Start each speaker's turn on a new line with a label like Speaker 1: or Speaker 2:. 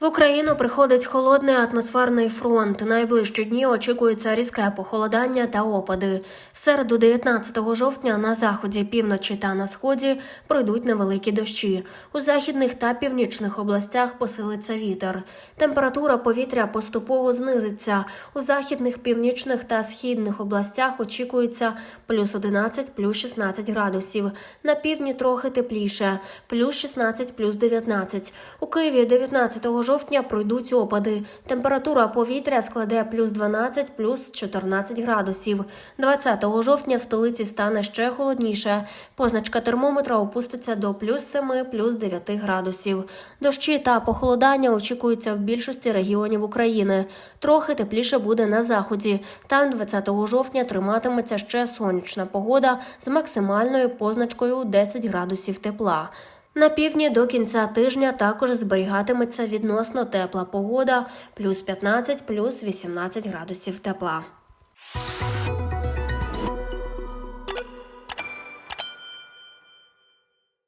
Speaker 1: В Україну приходить холодний атмосферний фронт. Найближчі дні очікується різке похолодання та опади. В середу, 19 жовтня, на заході, півночі та на сході пройдуть невеликі дощі. У західних та північних областях посилиться вітер. Температура повітря поступово знизиться. У західних, північних та східних областях очікується плюс 11, плюс 16 градусів. На півдні трохи тепліше, плюс 16, плюс 19. У Києві 19 жовтня пройдуть опади. Температура повітря складе плюс 12, плюс 14 градусів. 20 жовтня в столиці стане ще холодніше. Позначка термометра опуститься до плюс 7, плюс 9 градусів. Дощі та похолодання очікуються в більшості регіонів України. Трохи тепліше буде на заході. Там 20 жовтня триматиметься ще сонячна погода з максимальною позначкою 10 градусів тепла. На півдні до кінця тижня також зберігатиметься відносно тепла погода, плюс 15, плюс 18 градусів тепла.